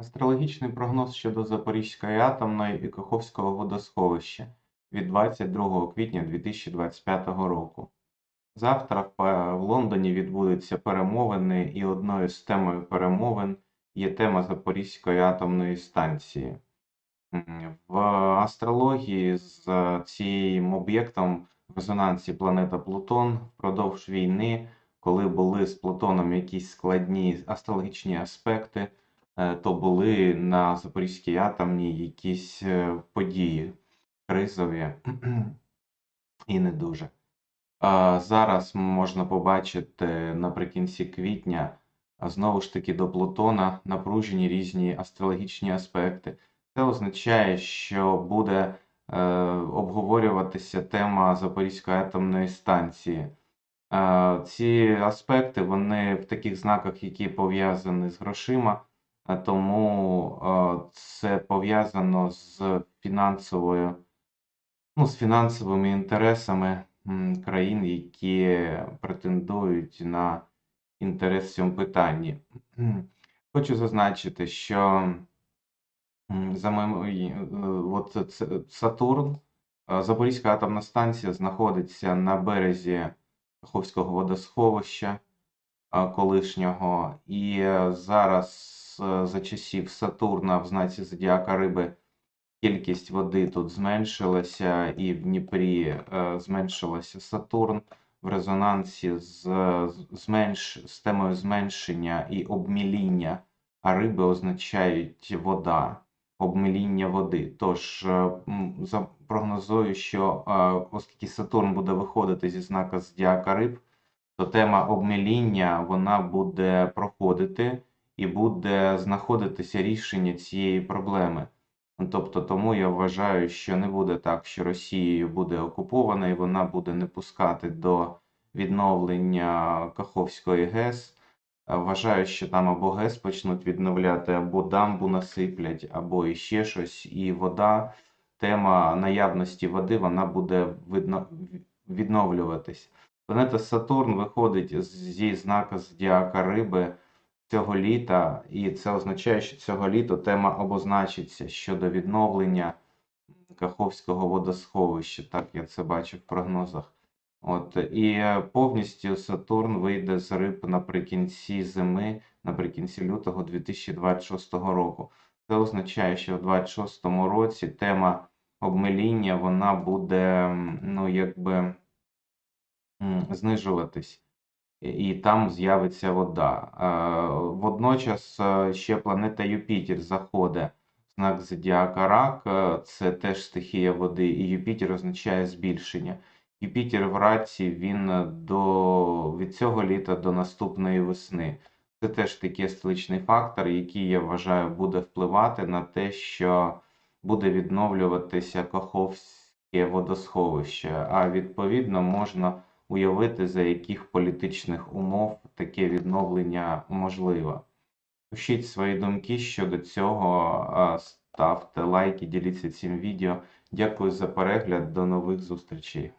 Астрологічний прогноз щодо Запорізької атомної і Каховського водосховища від 22 квітня 2025 року. Завтра в Лондоні відбудуться перемовини, і одною з темою перемовин є тема Запорізької атомної станції. В астрології з е, цим об'єктом в резонансі планета Плутон впродовж війни, коли були з Плутоном якісь складні астрологічні аспекти, е, то були на Запорізькій атомній якісь е, події кризові і не дуже. Зараз можна побачити наприкінці квітня знову ж таки до Плутона напружені різні астрологічні аспекти. Це означає, що буде е, обговорюватися тема Запорізької атомної станції. Е, ці аспекти вони в таких знаках, які пов'язані з грошима, е, тому е, це пов'язано з фінансовою, ну, з фінансовими інтересами країн, які претендують на інтерес в цьому питанні. Хочу зазначити, що за моїм, е, от Сатурн, е, Запорізька атомна станція знаходиться на березі Каховського водосховища колишнього, і зараз е, за часів Сатурна в знаці Зодіака Риби кількість води тут зменшилася, і в Дніпрі е, зменшилася Сатурн в резонансі з, зменш, з темою зменшення і обміління, а риби означають вода, обміління води. Тож е, за- прогнозую, що оскільки Сатурн буде виходити зі знака Зодіака Риб, то тема обміління вона буде проходити і буде знаходитися рішення цієї проблеми. Ну, Тобто, тому я вважаю, що не буде так, що Росією буде окупована і вона буде не пускати до відновлення Каховської ГЕС. Вважаю, що там або ГЕС почнуть відновляти, або дамбу насиплять, або іще щось. І вода, тема наявності води, вона буде видно, відновлюватись. Планета Сатурн виходить зі знака Зодіака Риби цього літа, і це означає, що цього літа тема обозначиться щодо відновлення Каховського водосховища. Так я це бачу в прогнозах. От, і е, повністю Сатурн вийде з риб наприкінці зими, наприкінці лютого 2026 року. Це означає, що в 2026 році тема обмеління вона буде, ну, якби знижуватись і там з'явиться вода. Е, Водночас е, ще планета Юпітер заходить знак Зодіака Рак, е, це теж стихія води, і Юпітер означає збільшення. Юпітер в раці він до від цього літа до наступної весни. Це теж такий астрологічний фактор, який я вважаю буде впливати на те, що буде відновлюватися Каховське водосховище, а відповідно можна уявити, за яких політичних умов таке відновлення можливо. Пишіть свої думки щодо цього, ставте лайки, діліться цим відео. Дякую за перегляд, до нових зустрічей.